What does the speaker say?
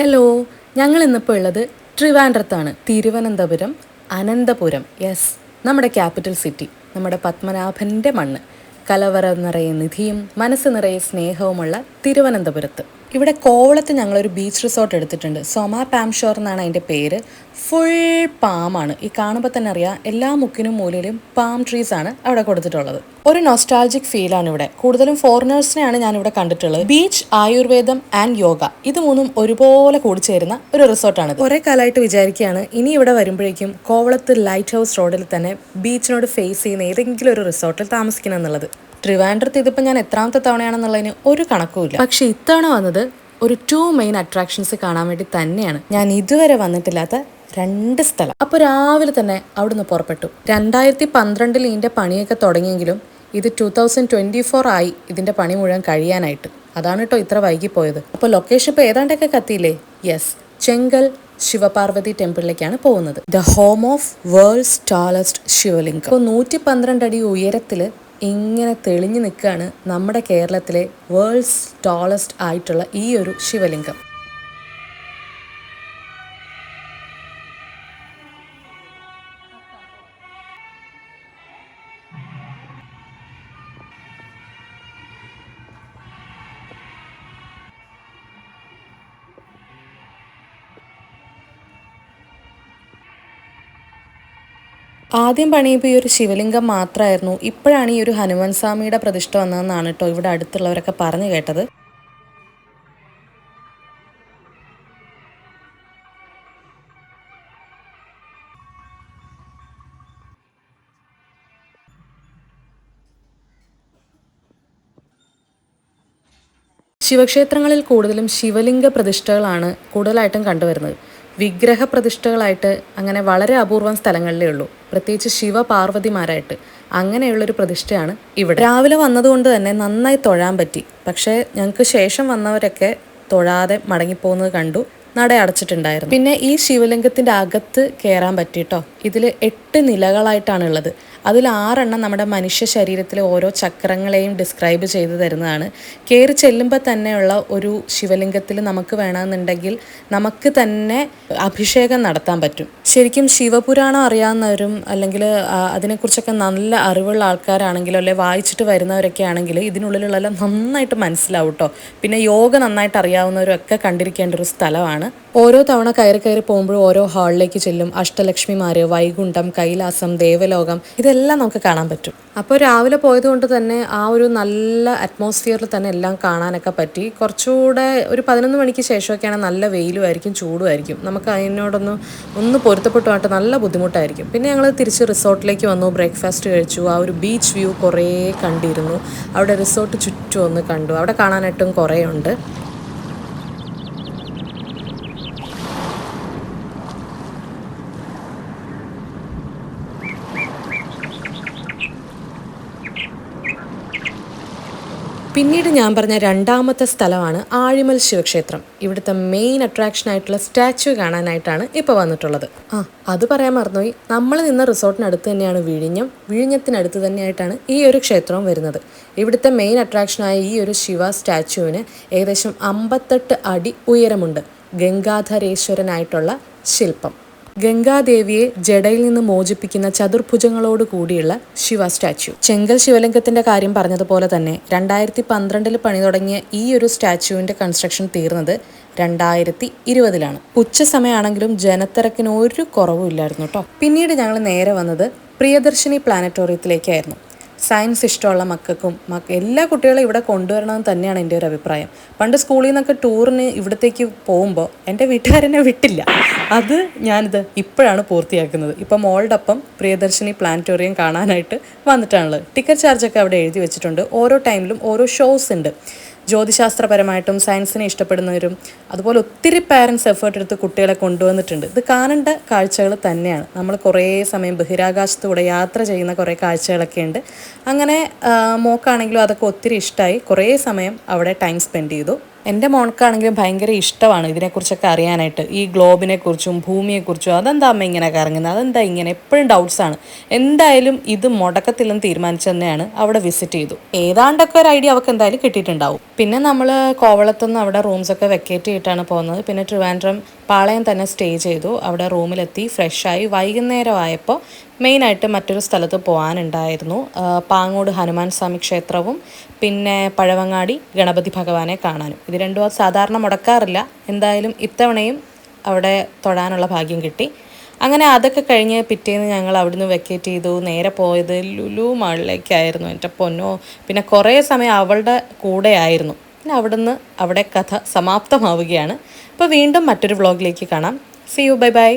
Hello ഞങ്ങൾ ഇന്നിപ്പോൾ ഉള്ളത് ട്രിവാൻഡ്രത്താണ്. തിരുവനന്തപുരം അനന്തപുരം യെസ് നമ്മുടെ ക്യാപിറ്റൽ സിറ്റി നമ്മുടെ പത്മനാഭന്റെ മണ്ണ്. കലവറ നിറയെ നിധിയും മനസ്സ് നിറയെ സ്നേഹവുമുള്ള തിരുവനന്തപുരത്ത്. ഇവിടെ കോവളത്ത് ഞങ്ങളൊരു ബീച്ച് റിസോർട്ട് എടുത്തിട്ടുണ്ട്. സൊമ പാംഷോർ എന്നാണ് അതിന്റെ പേര്. ഫുൾ പാമാണ് ഈ കാണുമ്പോൾ തന്നെ അറിയാം എല്ലാ മുക്കിനും മൂലയിലും പാം ട്രീസ് ആണ് അവിടെ കൊടുത്തിട്ടുള്ളത്. ഒരു നൊസ്റ്റാൾജിക് ഫീലാണ് ഇവിടെ. കൂടുതലും ഫോറിനേഴ്സിനെയാണ് ഞാൻ ഇവിടെ കണ്ടിട്ടുള്ളത്. ബീച്ച് ആയുർവേദം ആൻഡ് യോഗ ഇത് മൂന്നും ഒരുപോലെ കൂടിച്ചേരുന്ന ഒരു റിസോർട്ടാണ് കുറെ കാലമായിട്ട് വിചാരിക്കുകയാണ്. ഇനി ഇവിടെ വരുമ്പോഴേക്കും കോവളത്ത് ലൈറ്റ് ഹൗസ് റോഡിൽ തന്നെ ബീച്ചിനോട് ഫേസ് ചെയ്യുന്ന ഏതെങ്കിലും ഒരു റിസോർട്ടിൽ താമസിക്കണം എന്നുള്ളത്. ട്രിവാൻഡ്രത്ത് ഇതിപ്പോൾ ഞാൻ എത്രാമത്തെ തവണയാണെന്നുള്ളതിന് ഒരു കണക്കുമില്ല. പക്ഷേ ഇത്തവണ വന്നത് ഒരു ടു മെയിൻ അട്രാക്ഷൻസ് കാണാൻ വേണ്ടി തന്നെയാണ്. ഞാൻ ഇതുവരെ വന്നിട്ടില്ലാത്ത രണ്ട് സ്ഥലം. അപ്പോൾ രാവിലെ തന്നെ അവിടുന്ന് പുറപ്പെട്ടു. രണ്ടായിരത്തി പന്ത്രണ്ടിൽ ഇതിന്റെ പണിയൊക്കെ തുടങ്ങിയെങ്കിലും ഇത് ടു തൗസൻഡ് ട്വന്റി ഫോർ ആയി ഇതിന്റെ പണി മുഴുവൻ കഴിയാനായിട്ട്. അതാണ് കേട്ടോ ഇത്ര വൈകിപ്പോയത്. അപ്പോൾ ലൊക്കേഷൻ ഇപ്പോൾ ഏതാണ്ടൊക്കെ കത്തിയില്ലേ? യെസ് ചെങ്കൽ ശിവപാർവതി ടെമ്പിളിലേക്കാണ് പോകുന്നത്. The home of world's tallest Shivalingam. അപ്പോൾ നൂറ്റി പന്ത്രണ്ട് അടി ഉയരത്തിൽ ഇങ്ങനെ തെളിഞ്ഞു നിൽക്കുകയാണ് നമ്മുടെ കേരളത്തിലെ വേൾഡ്സ് ടോളസ്റ്റ് ആയിട്ടുള്ള ഈ ഒരു ശിവലിംഗം. ആദ്യം പണിയപ്പോൾ ഈ ഒരു ശിവലിംഗം മാത്രമായിരുന്നു. ഇപ്പോഴാണ് ഈ ഒരു ഹനുമാൻ സ്വാമിയുടെ പ്രതിഷ്ഠ വന്നതെന്നാണ് കേട്ടോ ഇവിടെ അടുത്തുള്ളവരൊക്കെ പറഞ്ഞു കേട്ടത്. ശിവക്ഷേത്രങ്ങളിൽ കൂടുതലും ശിവലിംഗ പ്രതിഷ്ഠകളാണ് കൂടുതലായിട്ടും കണ്ടുവരുന്നത്. വിഗ്രഹ പ്രതിഷ്ഠകളായിട്ട് അങ്ങനെ വളരെ അപൂർവം സ്ഥലങ്ങളിലേ ഉള്ളൂ. പ്രത്യേകിച്ച് ശിവപാർവതിമാരായിട്ട് അങ്ങനെയുള്ളൊരു പ്രതിഷ്ഠയാണ് ഇവിടെ. രാവിലെ വന്നതുകൊണ്ട് തന്നെ നന്നായി തൊഴാൻ പറ്റി. പക്ഷേ ഞങ്ങൾക്ക് ശേഷം വന്നവരൊക്കെ തൊഴാതെ മടങ്ങിപ്പോകുന്നത് കണ്ടു നട അടച്ചിട്ടുണ്ടായിരുന്നു. പിന്നെ ഈ ശിവലിംഗത്തിന്റെ അകത്ത് കയറാൻ പറ്റിയിട്ടോ? ഇതിൽ എട്ട് നിലകളായിട്ടാണ് ഉള്ളത്. അതിൽ ആറെണ്ണം നമ്മുടെ മനുഷ്യ ശരീരത്തിലെ ഓരോ ചക്രങ്ങളെയും ഡിസ്ക്രൈബ് ചെയ്തു തരുന്നതാണ്. കയറി ചെല്ലുമ്പോൾ തന്നെയുള്ള ഒരു ശിവലിംഗത്തിൽ നമുക്ക് വേണമെന്നുണ്ടെങ്കിൽ നമുക്ക് തന്നെ അഭിഷേകം നടത്താൻ പറ്റും. ശരിക്കും ശിവപുരാണം അറിയാവുന്നവരും അല്ലെങ്കിൽ അതിനെക്കുറിച്ചൊക്കെ നല്ല അറിവുള്ള ആൾക്കാരാണെങ്കിലോ അല്ലെ വായിച്ചിട്ട് വരുന്നവരൊക്കെ ആണെങ്കിൽ ഇതിനുള്ളിലുള്ളതെല്ലാം നന്നായിട്ട് മനസ്സിലാവും കേട്ടോ പിന്നെ യോഗ നന്നായിട്ട് അറിയാവുന്നവരും ഒക്കെ കണ്ടിരിക്കേണ്ട ഒരു സ്ഥലമാണ്. ഓരോ തവണ കയറി കയറി പോകുമ്പോഴും ഓരോ ഹാളിലേക്ക് ചെല്ലും. അഷ്ടലക്ഷ്മിമാര് വൈകുണ്ഠം കൈലാസം ദേവലോകം ഇതെല്ലാം നമുക്ക് കാണാൻ പറ്റും. അപ്പോൾ രാവിലെ പോയതുകൊണ്ട് തന്നെ ആ ഒരു നല്ല അറ്റ്മോസ്ഫിയറിൽ തന്നെ എല്ലാം കാണാനൊക്കെ പറ്റി. കുറച്ചുകൂടെ ഒരു പതിനൊന്ന് മണിക്ക് ശേഷമൊക്കെയാണ് നല്ല വെയിലുമായിരിക്കും ചൂടുമായിരിക്കും നമുക്ക് അതിനോടൊന്ന് ഒന്ന് പൊരുത്തപ്പെട്ടുമായിട്ട് നല്ല ബുദ്ധിമുട്ടായിരിക്കും. പിന്നെ ഞങ്ങൾ തിരിച്ച് റിസോർട്ടിലേക്ക് വന്നു ബ്രേക്ക്ഫാസ്റ്റ് കഴിച്ചു. ആ ഒരു ബീച്ച് വ്യൂ കുറേ കണ്ടിരുന്നു. അവിടെ റിസോർട്ട് ചുറ്റും ഒന്ന് കണ്ടു. അവിടെ കാണാനായിട്ടും കുറേ ഉണ്ട്. പിന്നീട് ഞാൻ പറഞ്ഞ രണ്ടാമത്തെ സ്ഥലമാണ് ആഴിമൽ ശിവക്ഷേത്രം. ഇവിടുത്തെ മെയിൻ അട്രാക്ഷൻ ആയിട്ടുള്ള സ്റ്റാച്യു കാണാനായിട്ടാണ് ഇപ്പോൾ വന്നിട്ടുള്ളത്. ആ അത് പറയാൻ മറന്നുപോയി. നമ്മൾ നിന്ന റിസോർട്ടിനടുത്ത് തന്നെയാണ് വിഴിഞ്ഞം. വിഴിഞ്ഞത്തിനടുത്ത് തന്നെയായിട്ടാണ് ഈ ഒരു ക്ഷേത്രവും വരുന്നത്. ഇവിടുത്തെ മെയിൻ അട്രാക്ഷനായ ഈ ഒരു ശിവ സ്റ്റാച്യുവിന് ഏകദേശം അമ്പത്തെട്ട് അടി ഉയരമുണ്ട്. ഗംഗാധരേശ്വരനായിട്ടുള്ള ശില്പം. ഗംഗാദേവിയെ ജഡയിൽ നിന്ന് മോചിപ്പിക്കുന്ന ചതുർഭുജങ്ങളോട് കൂടിയുള്ള ശിവ സ്റ്റാച്യു. ചെങ്കൽ ശിവലിംഗത്തിന്റെ കാര്യം പറഞ്ഞതുപോലെ തന്നെ രണ്ടായിരത്തി പന്ത്രണ്ടിൽ പണി തുടങ്ങിയ ഈ ഒരു സ്റ്റാച്യുവിന്റെ കൺസ്ട്രക്ഷൻ തീർന്നത് രണ്ടായിരത്തി ഇരുപതിലാണ് ഉച്ച സമയമാണെങ്കിലും ജനത്തിരക്കിന് ഒരു കുറവും ഇല്ലായിരുന്നു കേട്ടോ പിന്നീട് ഞങ്ങൾ നേരെ വന്നത് പ്രിയദർശിനി പ്ലാനറ്റോറിയത്തിലേക്കായിരുന്നു സയൻസ് ഇഷ്ടമുള്ള മക്കൾക്കും മക്ക എല്ലാ കുട്ടികളും ഇവിടെ കൊണ്ടുവരണമെന്ന് തന്നെയാണ് എന്റെ ഒരു അഭിപ്രായം. പണ്ട് സ്കൂളിൽ നിന്നൊക്കെ ടൂറിന് ഇവിടത്തേക്ക് പോകുമ്പോൾ എന്റെ വീട്ടുകാരെന്നെ വിട്ടില്ല. അത് ഞാനിത് ഇപ്പോഴാണ് പൂർത്തിയാക്കുന്നത്. ഇപ്പം മോളോടൊപ്പം പ്രിയദർശിനി പ്ലാനറ്റോറിയം കാണാനായിട്ട് വന്നിട്ടാണുള്ളത്. ടിക്കറ്റ് ചാർജൊക്കെ അവിടെ എഴുതി വെച്ചിട്ടുണ്ട്. ഓരോ ടൈമിലും ഓരോ ഷോസ് ഉണ്ട്. ജ്യോതിശാസ്ത്രപരമായിട്ടും സയൻസിനെ ഇഷ്ടപ്പെടുന്നവരും അതുപോലെ ഒത്തിരി പാരൻസ് എഫേർട്ട് എടുത്ത് കുട്ടികളെ കൊണ്ടുവന്നിട്ടുണ്ട്. ഇത് കാണേണ്ട കാഴ്ചകൾ തന്നെയാണ്. നമ്മൾ കുറേ സമയം ബഹിരാകാശത്തൂടെ യാത്ര ചെയ്യുന്ന കുറേ കാഴ്ചകളൊക്കെ ഉണ്ട്. അങ്ങനെ മോക്കാണെങ്കിലും അതൊക്കെ ഒത്തിരി ഇഷ്ടമായി കുറേ സമയം അവിടെ ടൈം സ്പെൻഡ് ചെയ്തു. എന്റെ മോൾക്കാണെങ്കിലും ഭയങ്കര ഇഷ്ടമാണ് ഇതിനെക്കുറിച്ചൊക്കെ അറിയാനായിട്ട്. ഈ ഗ്ലോബിനെക്കുറിച്ചും ഭൂമിയെക്കുറിച്ചും അതെന്താ അമ്മ ഇങ്ങനെ കറങ്ങുന്നത് അതെന്താ ഇങ്ങനെ? എപ്പോഴും ഡൗട്ട്സാണ്. എന്തായാലും ഇത് മുടക്കത്തില്ലെന്ന് തീരുമാനിച്ചു തന്നെയാണ് അവിടെ വിസിറ്റ് ചെയ്തു. ഏതാണ്ടൊക്കെ ഒരു ഐഡിയ അവൾക്ക് എന്തായാലും കിട്ടിയിട്ടുണ്ടാവും. പിന്നെ നമ്മൾ കോവളത്തുനിന്ന് അവിടെ റൂംസൊക്കെ വെക്കേറ്റ് ചെയ്തിട്ടാണ് പോകുന്നത്. പിന്നെ ട്രിവാൻഡ്രം പാളയം തന്നെ സ്റ്റേ ചെയ്തു. അവിടെ റൂമിലെത്തി ഫ്രഷായി വൈകുന്നേരമായപ്പോൾ മെയിനായിട്ട് മറ്റൊരു സ്ഥലത്ത് പോകാനുണ്ടായിരുന്നു പാങ്ങോട് ഹനുമാൻ സ്വാമി ക്ഷേത്രവും പിന്നെ പഴവങ്ങാടി ഗണപതി ഭഗവാനെ കാണാനും. ഇത് രണ്ടും സാധാരണ മുടക്കാറില്ല. എന്തായാലും ഇത്തവണയും അവിടെ തൊഴാനുള്ള ഭാഗ്യം കിട്ടി. അങ്ങനെ അതൊക്കെ കഴിഞ്ഞ് പിറ്റേന്ന് ഞങ്ങൾ അവിടുന്ന് വെക്കേറ്റ് ചെയ്തു. നേരെ പോയത് ലുലു മാളിലേക്കായിരുന്നു എന്റെ പൊന്നോ. പിന്നെ കുറേ സമയം അവളുടെ കൂടെ ആയിരുന്നു. പിന്നെ അവിടുന്ന് അവിടെ കഥ സമാപ്തമാവുകയാണ്. അപ്പോൾ വീണ്ടും മറ്റൊരു വ്ളോഗിലേക്ക് കാണാം. C U bye bye